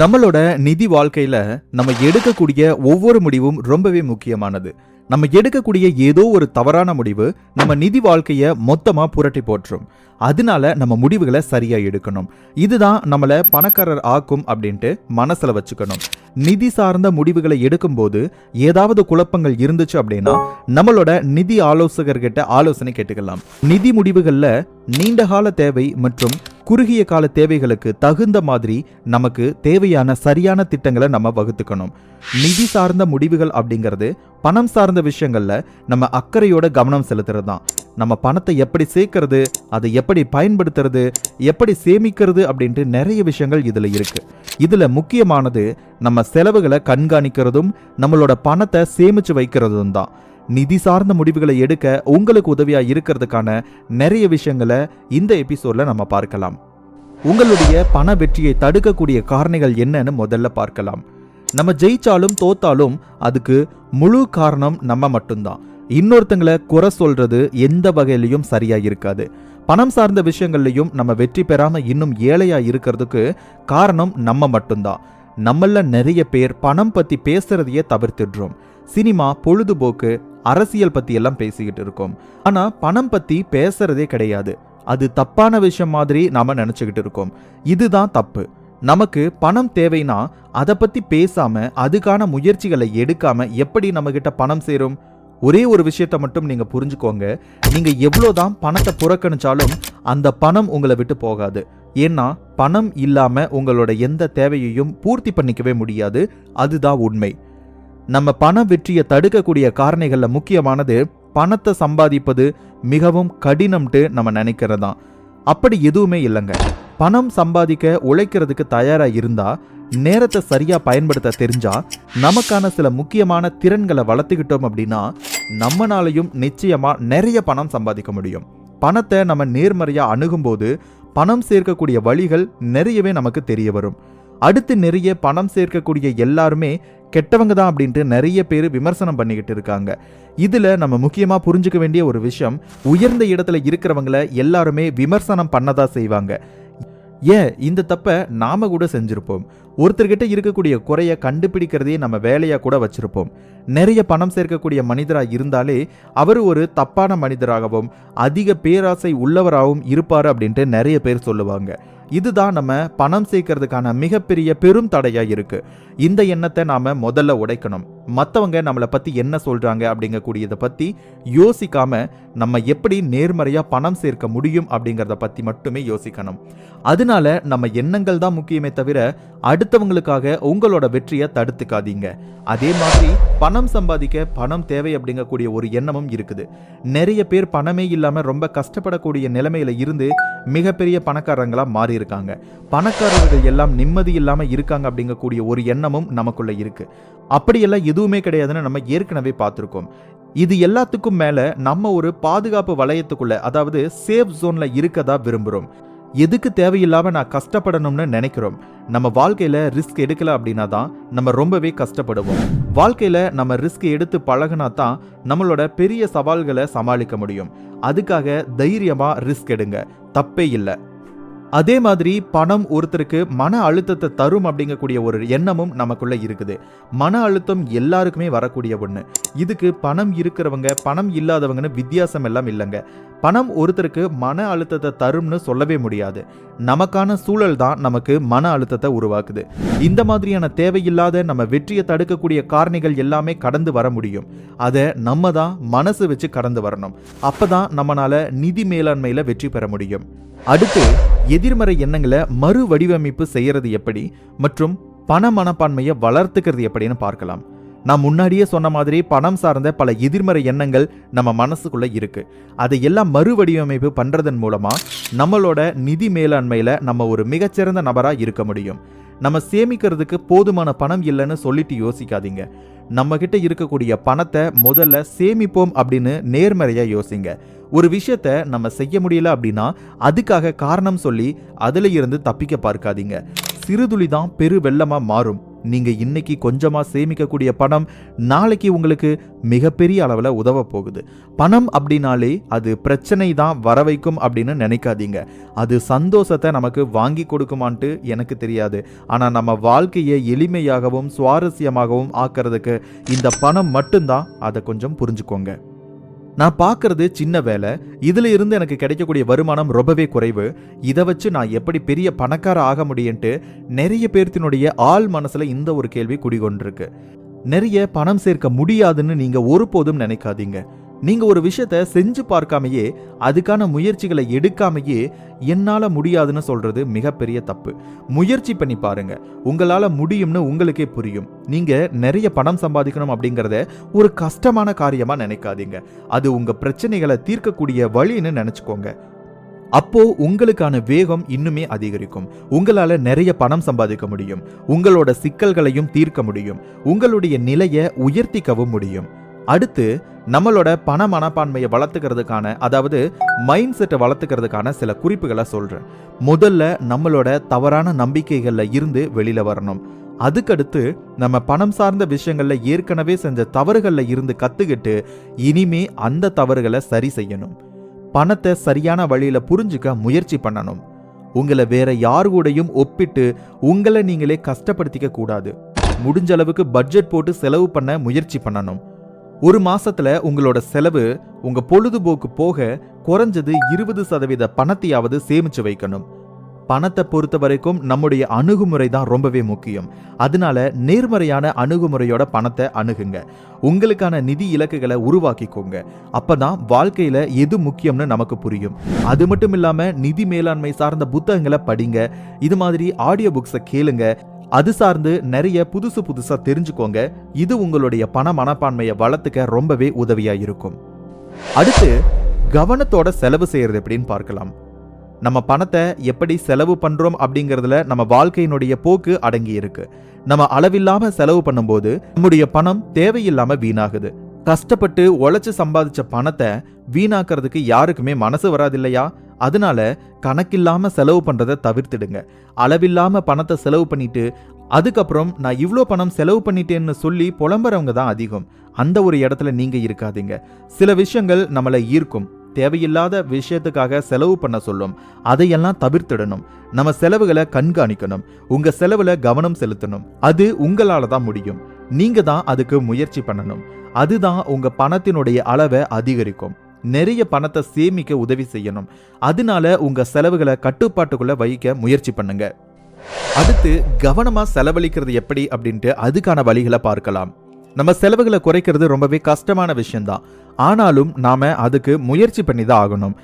நம்மளோட நிதி வாழ்க்கையில நம்ம எடுக்கக்கூடிய ஒவ்வொரு முடிவும் ரொம்பவே முக்கியமானது. நம்ம எடுக்கக்கூடிய ஏதோ ஒரு தவறான முடிவு நம்ம நிதி வாழ்க்கையை மொத்தமாக புரட்டி போட்டுரும் அதனால நம்ம முடிவுகளை சரியாக எடுக்கணும். இதுதான் நம்மளை பணக்காரர் ஆக்கும் அப்படின்ட்டு மனசில் வச்சுக்கணும். நிதி சார்ந்த முடிவுகளை எடுக்கும்போது ஏதாவது குழப்பங்கள் இருந்துச்சு அப்படின்னா நம்மளோட நிதி ஆலோசகர்கிட்ட ஆலோசனை கேட்டுக்கலாம். நிதி முடிவுகளில் நீண்ட கால தேவை மற்றும் குறுகிய கால தேவைகளுக்கு தகுந்த மாதிரி நமக்கு தேவையான சரியான திட்டங்களை நம்ம வகுத்துக்கணும். நிதி சார்ந்த முடிவுகள் அப்படிங்கிறது பணம் சார்ந்த விஷயங்களில் நம்ம அக்கறையோட கவனம் செலுத்துறது தான் நம்ம பணத்தை எப்படி சேர்க்கறது அதை எப்படி பயன்படுத்துறது எப்படி சேமிக்கிறது அப்படின்ட்டு நிறைய விஷயங்கள் இதில் இருக்கு. இதில் முக்கியமானது நம்ம செலவுகளை கண்காணிக்கிறதும் நம்மளோட பணத்தை சேமித்து வைக்கிறதும் தான் நிதி சார்ந்த முடிவுகளை எடுக்க உங்களுக்கு உதவியா இருக்கிறதுக்கான நிறைய விஷயங்களை இந்த எபிசோட்ல நம்ம பார்க்கலாம். உங்களுடைய பண வெற்றியை தடுக்கக்கூடிய காரணிகள் என்னன்னு முதல்ல பார்க்கலாம். நம்ம ஜெயிச்சாலும் தோத்தாலும் அதுக்கு முழு காரணம் நம்ம மட்டும்தான். இன்னொருத்தங்களை குறை சொல்றது எந்த வகையிலையும் சரியா இருக்காது. பணம் சார்ந்த விஷயங்கள்லையும் நம்ம வெற்றி பெறாம இன்னும் ஏழையா இருக்கிறதுக்கு காரணம் நம்ம மட்டும்தான். நம்மள நிறைய பேர் பணம் பத்தி பேசுறதையே தவிர்த்துடுறோம். சினிமா பொழுதுபோக்கு அரசியல் பத்தி எல்லாம் பேசிக்கிட்டு இருக்கோம். ஆனா பணம் பத்தி பேசுறதே கிடையாது. அது தப்பான விஷயம் மாதிரி நாம நினைச்சுக்கிட்டு இருக்கோம். இதுதான் தப்பு. நமக்கு பணம் தேவைன்னா அதை பத்தி பேசாம அதுக்கான முயற்சிகளை எடுக்காம எப்படி நம்ம கிட்ட பணம் சேரும்? ஒரே ஒரு விஷயத்தை மட்டும் நீங்க புரிஞ்சுக்கோங்க. நீங்க எவ்வளோதான் பணத்தை புறக்கணிச்சாலும் அந்த பணம் உங்களை விட்டு போகாது. ஏன்னா பணம் இல்லாம உங்களோட எந்த தேவையையும் பூர்த்தி பண்ணிக்கவே முடியாது. அதுதான் உண்மை. நம்ம பண வெற்றியை தடுக்கக்கூடிய காரணிகளில் முக்கியமானது பணத்தை சம்பாதிப்பது மிகவும் கடினம்ட்டு நம்ம நினைக்கிறதாம் அப்படி எதுவுமே இல்லைங்க. பணம் சம்பாதிக்க உழைக்கிறதுக்கு தயாராக இருந்தால் நேரத்தை சரியாக பயன்படுத்த தெரிஞ்சால் நமக்கான சில முக்கியமான திறன்களை வளர்த்துக்கிட்டோம் அப்படின்னா நம்மனாலையும் நிச்சயமாக நிறைய பணம் சம்பாதிக்க முடியும். பணத்தை நம்ம நேர்மறையாக அணுகும்போது பணம் சேர்க்கக்கூடிய வழிகள் நிறையவே நமக்கு தெரிய வரும். அடுத்து நிறைய பணம் சேர்க்கக்கூடிய எல்லாருமே கெட்டவங்க தான் அப்படின்ட்டு நிறைய பேர் விமர்சனம் பண்ணிக்கிட்டு இருக்காங்க. இதில் நம்ம முக்கியமாக புரிஞ்சுக்க வேண்டிய ஒரு விஷயம் உயர்ந்த இடத்துல இருக்கிறவங்கள எல்லாருமே விமர்சனம் பண்ணதான் செய்வாங்க. ஏன்? இந்த தப்பை நாம கூட செஞ்சிருப்போம். ஒருத்தர்கிட்ட இருக்கக்கூடிய குறைய கண்டுபிடிக்கிறதே நம்ம வேலையா கூட வச்சிருப்போம். நிறைய பணம் சேர்க்கக்கூடிய மனிதரா இருந்தாலே அவர் ஒரு தப்பான மனிதராகவும் அதிக பேராசை உள்ளவராகவும் இருப்பார் அப்படின்ட்டு நிறைய பேர் சொல்லுவாங்க. இதுதான் நம்ம பணம் சேர்க்கறதுக்கான மிகப்பெரிய பெரும் தடையாக இருக்கு. இந்த எண்ணத்தை நாம முதல்ல உடைக்கணும். மற்றவங்க நம்மளை பத்தி என்ன சொல்றாங்க அப்படிங்கக்கூடியதை பத்தி யோசிக்காம நம்ம எப்படி நேர்மறையா பணம் சேர்க்க முடியும் அப்படிங்கிறத பத்தி மட்டுமே யோசிக்கணும். அதனால நம்ம எண்ணங்கள் தான் முக்கியமே தவிர அடுத்தவங்களுக்காக உங்களோட வெற்றியை தடுத்துக்காதீங்க. அதே மாதிரி பணம் சம்பாதிக்க பணம் தேவை அப்படிங்கக்கூடிய ஒரு எண்ணமும் இருக்குது. நிறைய பேர் பணமே இல்லாம ரொம்ப கஷ்டப்படக்கூடிய நிலைமையில இருந்து மிகப்பெரிய பணக்காரங்களா மாறி இருக்காங்க. பணக்காரர்கள் எல்லாம் நிம்மதி இல்லாமல் இருக்காங்க அப்படிங்கக்கூடிய ஒரு எண்ணமும் நமக்குள்ள இருக்கு. அப்படியெல்லாம் எதுவுமே கிடையாதுன்னு நம்ம ஏற்கனவே பார்த்துருக்கோம். இது எல்லாத்துக்கும் மேல நம்ம ஒரு பாதுகாப்பு வளையத்துக்குள்ளே அதாவது சேஃப் ஜோன்ல இருக்கதா விரும்புகிறோம் எதுக்கு தேவையில்லாம நான் கஷ்டப்படணும்னு நினைக்கிறோம். நம்ம வாழ்க்கையில ரிஸ்க் எடுக்கல அப்படின்னா தான் நம்ம ரொம்பவே கஷ்டப்படுவோம். வாழ்க்கையில நம்ம ரிஸ்க் எடுத்து பழகுனா தான் நம்மளோட பெரிய சவால்களை சமாளிக்க முடியும். அதுக்காக தைரியமா ரிஸ்க் எடுங்க. தப்பே இல்லை. அதே மாதிரி பணம் ஒருத்தருக்கு மன அழுத்தத்தை தரும் அப்படிங்கக்கூடிய ஒரு எண்ணமும் நமக்குள்ள இருக்குது. மன அழுத்தம் எல்லாருக்குமே வரக்கூடிய ஒன்று இதுக்கு பணம் இருக்கிறவங்க பணம் இல்லாதவங்கன்னு வித்தியாசம் எல்லாம் இல்லைங்க. பணம் ஒருத்தருக்கு மன அழுத்தத்தை தரும்னு சொல்லவே முடியாது. நமக்கான சூழல் தான் நமக்கு மன அழுத்தத்தை உருவாக்குது. இந்த மாதிரியான தேவையில்லாத நம்ம வெற்றியை தடுக்கக்கூடிய காரணிகள் எல்லாமே கடந்து வர முடியும். அதை நம்ம தான் மனசு வச்சு கடந்து வரணும். அப்பதான் நம்மளால நிதி மேலாண்மையில வெற்றி பெற முடியும். அடுத்து எதிர்மறை எண்ணங்களை மறு வடிவமைப்பு செய்யறது எப்படி? மற்றும் பண மனப்பான்மையை வளர்த்துக்கிறது எப்படின்னு பார்க்கலாம். நான் முன்னாடியே சொன்ன மாதிரி பணம் சார்ந்த பல எதிர்மறை எண்ணங்கள் நம்ம மனசுக்குள்ள இருக்கு. அதை எல்லாம் மறுவடிவமைப்பு பண்ணுறதன் பண்றதன் மூலமா நம்மளோட நிதி மேலாண்மையில நம்ம ஒரு மிகச்சிறந்த நபரா இருக்க முடியும். நம்ம சேமிக்கிறதுக்கு போதுமான பணம் இல்லைன்னு சொல்லிட்டு யோசிக்காதீங்க. நம்ம கிட்ட இருக்கக்கூடிய பணத்தை முதல்ல சேமிப்போம் அப்படின்னு நேர்மறையா யோசிங்க. ஒரு விஷயத்த நம்ம செய்ய முடியல அப்படின்னா அதுக்காக காரணம் சொல்லி அதுல இருந்து தப்பிக்க பார்க்காதீங்க. சிறுதுளி தான் பெரு வெள்ளமா மாறும். நீங்க இன்னைக்கு கொஞ்சமா சேமிக்கக்கூடிய பணம் நாளைக்கு உங்களுக்கு மிகப்பெரிய அளவில் உதவ போகுது. பணம் அப்படின்னாலே அது பிரச்சனை தான் வர வைக்கும் அப்படின்னு நினைக்காதீங்க. அது சந்தோஷத்தை நமக்கு வாங்கி கொடுக்குமான்ட்டு எனக்கு தெரியாது. ஆனால் நம்ம வாழ்க்கையை எளிமையாகவும் சுவாரஸ்யமாகவும் ஆக்கிறதுக்கு இந்த பணம் மட்டும்தான் அதை கொஞ்சம் புரிஞ்சுக்கோங்க. நான் பார்க்கறது சின்ன வேலை. இதுல இருந்து எனக்கு கிடைக்கக்கூடிய வருமானம் ரொம்பவே குறைவு. இதை வச்சு நான் எப்படி பெரிய பணக்கார ஆக முடியும்ட்டு நிறைய பேர்த்தினுடைய ஆள் மனசுல இந்த ஒரு கேள்வி குடிகொண்டிருக்கு. நிறைய பணம் சேர்க்க முடியாதுன்னு நீங்க ஒருபோதும் நினைக்காதீங்க. நீங்க ஒரு விஷயத்த செஞ்சு பார்க்காமையே அதுக்கான முயற்சிகளை எடுக்காமையே என்னால முடியாதுன்னு சொல்றது மிகப்பெரிய தப்பு. முயற்சி பண்ணி பாருங்க. உங்களால முடியும்னு உங்களுக்கே புரியும். நீங்க நிறைய பணம் சம்பாதிக்கணும் அப்படிங்கறத ஒரு கஷ்டமான காரியமா நினைக்காதீங்க. அது உங்க பிரச்சனைகளை தீர்க்கக்கூடிய வழின்னு நினைச்சுக்கோங்க. அப்போ உங்களுக்கான வேகம் இன்னுமே அதிகரிக்கும். உங்களால நிறைய பணம் சம்பாதிக்க முடியும். உங்களோட சிக்கல்களையும் தீர்க்க முடியும். உங்களுடைய நிலையை உயர்த்திக்கவும் முடியும். அடுத்து நம்மளோட பண மனப்பான்மையை வளர்த்துக்கிறதுக்கான அதாவது மைண்ட் செட்டை வளர்த்துக்கிறதுக்கான சில குறிப்புகளை சொல்கிறேன் முதல்ல நம்மளோட தவறான நம்பிக்கைகளில் இருந்து வெளியில் வரணும். அதுக்கடுத்து நம்ம பணம் சார்ந்த விஷயங்களில் ஏற்கனவே செஞ்ச தவறுகளில் இருந்து கற்றுக்கிட்டு இனிமே அந்த தவறுகளை சரி செய்யணும். பணத்தை சரியான வழியில் புரிஞ்சுக்க முயற்சி பண்ணணும். உங்களை வேற யார் கூடயும் ஒப்பிட்டு உங்களை நீங்களே கஷ்டப்படுத்திக்க கூடாது. முடிஞ்ச அளவுக்கு பட்ஜெட் போட்டு செலவு பண்ண முயற்சி பண்ணணும். ஒரு மாசத்துல உங்களோட செலவு உங்க பொழுதுபோக்கு போக குறைஞ்சது இருபது சதவீத பணத்தையாவது சேமிச்சு வைக்கணும். பணத்தை பொறுத்த வரைக்கும் நம்முடைய அணுகுமுறை தான் ரொம்பவே முக்கியம். அதனால நேர்மறையான அணுகுமுறையோட பணத்தை அணுகுங்க. உங்களுக்கான நிதி இலக்குகளை உருவாக்கிக்கோங்க. அப்பதான் வாழ்க்கையில எது முக்கியம்னு நமக்கு புரியும். அது மட்டும் இல்லாம நிதி மேலாண்மை சார்ந்த புத்தகங்களை படிங்க. இது மாதிரி ஆடியோ புக்ஸை கேளுங்க. அது சார்ந்து நிறைய புதுசு புதுசாக தெரிஞ்சுக்கோங்க. இது உங்களுடைய பண மனப்பான்மையை வளர்த்துக்க ரொம்பவே உதவியாக இருக்கும். அடுத்து கவனத்தோட செலவு செய்யறது எப்படின்னு பார்க்கலாம். நம்ம பணத்தை எப்படி செலவு பண்ணுறோம் அப்படிங்கறதுல நம்ம வாழ்க்கையினுடைய போக்கு அடங்கி இருக்கு. நம்ம அளவில்லாமல் செலவு பண்ணும்போது நம்முடைய பணம் தேவையில்லாமல் வீணாகுது. கஷ்டப்பட்டு உழைச்சு சம்பாதிச்ச பணத்தை வீணாக்குறதுக்கு யாருக்குமே மனசு வராது இல்லையா அதனால கணக்கில்லாம செலவு பண்றதை தவிர்த்திடுங்க. அளவில்லாம பணத்தை செலவு பண்ணிட்டு அதுக்கப்புறம் நான் இவ்வளோ பணம் செலவு பண்ணிட்டேன்னு சொல்லி புலம்புறவங்க தான் அதிகம். அந்த ஒரு இடத்துல நீங்க இருக்காதீங்க. சில விஷயங்கள் நம்மளை ஈர்க்கும். தேவையில்லாத விஷயத்துக்காக செலவு பண்ண சொல்லும். அதையெல்லாம் தவிர்த்திடணும். நம்ம செலவுகளை கண்காணிக்கணும். உங்க செலவுல கவனம் செலுத்தணும். அது உங்களால தான் முடியும். நீங்க தான் அதுக்கு முயற்சி பண்ணணும். அதுதான் உங்க பணத்தினுடைய அளவை அதிகரிக்கும். நிறைய பணத்தை சேமிக்க உதவி செய்யணும். அதனால உங்க செலவுகளை கட்டுப்பாட்டுக்குள்ள வைக்க முயற்சி பண்ணுங்க. அடுத்து கவனமா செலவழிக்கிறது எப்படி அப்படின்ட்டு அதுக்கான வழிகளை பார்க்கலாம். நம்ம செலவுகளை குறைக்கிறது ரொம்பவே கஷ்டமான விஷயம்தான். ஆனாலும் நாம அதுக்கு முயற்சி பண்ணி தான் ஆகணும்.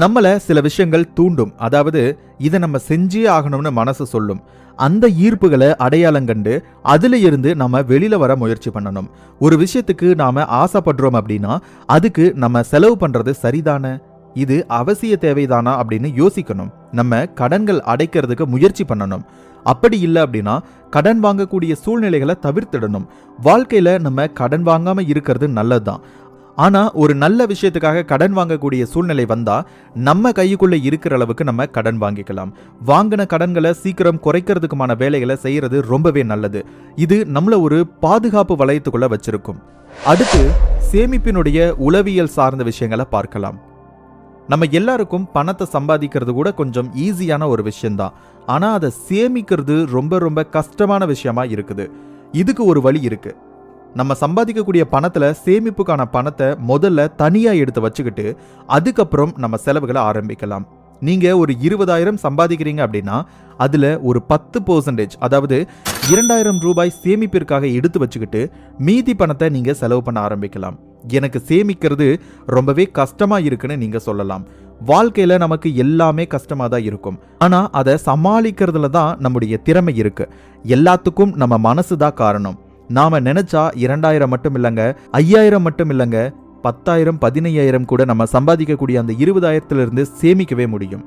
நம்மளை சில விஷயங்கள் தூண்டும். அதாவது இதை நம்ம செஞ்சே ஆகணும்னு மனசு சொல்லும். அந்த ஈர்ப்புகளை அடையாளம் கண்டு அதுல இருந்து நம்ம வெளியில வர முயற்சி பண்ணணும். ஒரு விஷயத்துக்கு நாம ஆசைப்படுறோம் அப்படின்னா அதுக்கு நம்ம செலவு பண்றது சரிதானே? இது அவசிய தேவைதானா அப்படின்னு யோசிக்கணும். நம்ம கடன்கள் அடைக்கிறதுக்கு முயற்சி பண்ணணும். அப்படி இல்லை அப்படின்னா கடன் வாங்கக்கூடிய சூழ்நிலைகளை தவிர்த்திடணும். வாழ்க்கையில நம்ம கடன் வாங்காம இருக்கிறது நல்லதுதான். ஆனால் ஒரு நல்ல விஷயத்துக்காக கடன் வாங்கக்கூடிய சூழ்நிலை வந்தால் நம்ம கைக்குள்ளே இருக்கிற அளவுக்கு நம்ம கடன் வாங்கிக்கலாம். வாங்கின கடன்களை சீக்கிரம் குறைக்கிறதுக்குமான வேலைகளை செய்கிறது ரொம்பவே நல்லது. இது நம்மளை ஒரு பாதுகாப்பு வளையத்துக்குள்ளே வச்சிருக்கும். அடுத்து சேமிப்பினுடைய உளவியல் சார்ந்த விஷயங்களை பார்க்கலாம். நம்ம எல்லாருக்கும் பணத்தை சம்பாதிக்கிறது கூட கொஞ்சம் ஈஸியான ஒரு விஷயம்தான் ஆனால் அதை சேமிக்கிறது ரொம்ப ரொம்ப கஷ்டமான விஷயமா இருக்குது. இதுக்கு ஒரு வழி இருக்குது நம்ம சம்பாதிக்கக்கூடிய பணத்தில் சேமிப்புக்கான பணத்தை முதல்ல தனியாக எடுத்து வச்சுக்கிட்டு அதுக்கப்புறம் நம்ம செலவுகளை ஆரம்பிக்கலாம். நீங்கள் ஒரு இருபதாயிரம் சம்பாதிக்கிறீங்க அப்படின்னா அதில் ஒரு பத்து பர்சன்டேஜ் அதாவது இரண்டாயிரம் ரூபாய் சேமிப்பிற்காக எடுத்து வச்சுக்கிட்டு மீதி பணத்தை நீங்கள் செலவு பண்ண ஆரம்பிக்கலாம். எனக்கு சேமிக்கிறது ரொம்பவே கஷ்டமாக இருக்குன்னு நீங்கள் சொல்லலாம். வாழ்க்கையில் நமக்கு எல்லாமே கஷ்டமாக தான் இருக்கும். ஆனால் அதை சமாளிக்கிறதுல தான் நம்முடைய திறமை இருக்குது எல்லாத்துக்கும் நம்ம மனசு தான் காரணம். நாம நினைச்சா இரண்டாயிரம் மட்டும் இல்லைங்க ஐயாயிரம் மட்டும் இல்லைங்க பத்தாயிரம் பதினையாயிரம் கூட நம்ம சம்பாதிக்கக்கூடிய அந்த இருபதாயிரத்திலிருந்து சேமிக்கவே முடியும்.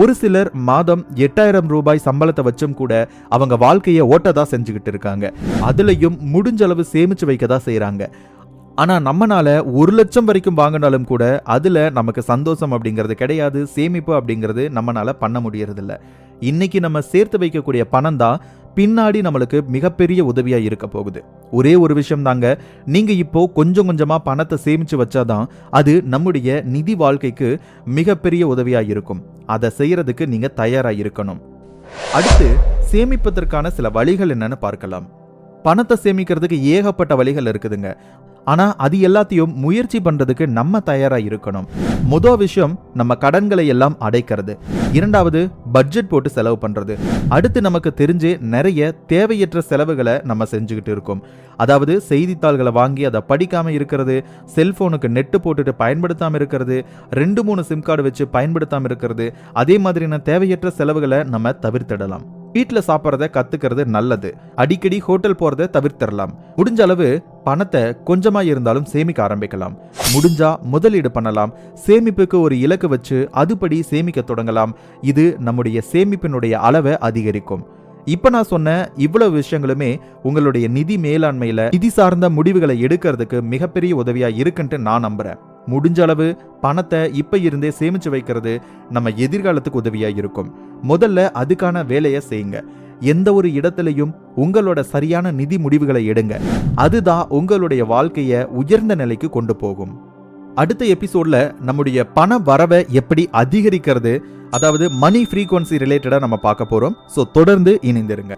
ஒரு சிலர் மாதம் எட்டாயிரம் ரூபாய் சம்பளத்தை வச்சும் கூட அவங்க வாழ்க்கையை ஓட்டதா செஞ்சுக்கிட்டு இருக்காங்க. அதுலயும் முடிஞ்ச அளவு சேமிச்சு வைக்க தான் செய்யறாங்க ஆனா நம்மனால ஒரு லட்சம் வரைக்கும் வாங்கினாலும் கூட அதுல நமக்கு சந்தோஷம் அப்படிங்கிறது கிடையாது சேமிப்பு அப்படிங்கிறது நம்மனால பண்ண முடியறதில்ல. இன்னைக்கு நம்ம சேர்த்து வைக்கக்கூடிய பணம் தான் பின்னாடி நம்மளுக்கு மிகப்பெரிய உதவியா இருக்க போகுது. ஒரே ஒரு விஷயம் தாங்க நீங்க இப்போ கொஞ்சம் கொஞ்சமா பணத்தை சேமிச்சு வச்சாதான் அது நம்முடைய நிதி வாழ்க்கைக்கு மிகப்பெரிய உதவியா இருக்கும். அதை செய்யறதுக்கு நீங்க தயாரா இருக்கணும். அடுத்து சேமிப்பதற்கான சில வழிகள் என்னன்னு பார்க்கலாம். பணத்தை சேமிக்கிறதுக்கு ஏகப்பட்ட வழிகள் இருக்குதுங்க. ஆனா அது எல்லாத்தையும் முயற்சி பண்றதுக்கு நம்ம தயாரா இருக்கணும். முதல் விஷயம் நம்ம கடன்களை எல்லாம் அடைக்கிறது. இரண்டாவது பட்ஜெட் போட்டு செலவு பண்றது. அடுத்து நமக்கு தெரிஞ்சு நிறைய தேவையற்ற செலவுகளை நம்ம செஞ்சுக்கிட்டு இருக்கோம். அதாவது செய்தித்தாள்களை வாங்கி அதை படிக்காம இருக்கிறது செல்போனுக்கு நெட்டு போட்டுட்டு பயன்படுத்தாம இருக்கிறது ரெண்டு மூணு சிம் கார்டு வச்சு பயன்படுத்தாம இருக்கிறது அதே மாதிரியான தேவையற்ற செலவுகளை நம்ம தவிர்த்திடலாம். வீட்டில் சாப்பிட்றத கத்துக்கிறது நல்லது. அடிக்கடி ஹோட்டல் போகிறத தவிர்த்திடலாம். முடிஞ்ச அளவு பணத்தை கொஞ்சமா இருந்தாலும் சேமிக்க ஆரம்பிக்கலாம். முடிஞ்சா முதலீடு பண்ணலாம். சேமிப்புக்கு ஒரு இலக்கு வச்சு அதுபடி சேமிக்க தொடங்கலாம். இது நம்முடைய சேமிப்பினுடைய அளவை அதிகரிக்கும். இப்ப நான் சொன்ன இவ்வளவு விஷயங்களுமே உங்களுடைய நிதி மேலாண்மையில நிதி சார்ந்த முடிவுகளை எடுக்கிறதுக்கு மிகப்பெரிய உதவியா இருக்குன்ட்டு நான் நம்புறேன். முடிஞ்ச அளவு பணத்தை இப்ப இருந்தே சேமிச்சு வைக்கிறது நம்ம எதிர்காலத்துக்கு உதவியா இருக்கும். முதல்ல அதுக்கான வேலையை செய்யுங்க. எந்த ஒரு இடத்துலையும் உங்களோட சரியான நிதி முடிவுகளை எடுங்க. அதுதான் உங்களுடைய வாழ்க்கையை உயர்ந்த நிலைக்கு கொண்டு போகும். அடுத்த எபிசோட்ல நம்முடைய பண வரவை எப்படி அதிகரிக்கிறது அதாவது மணி ஃப்ரீக்வன்சி ரிலேட்டடாக நம்ம பார்க்க போகிறோம் ஸோ தொடர்ந்து இணைந்திருங்க.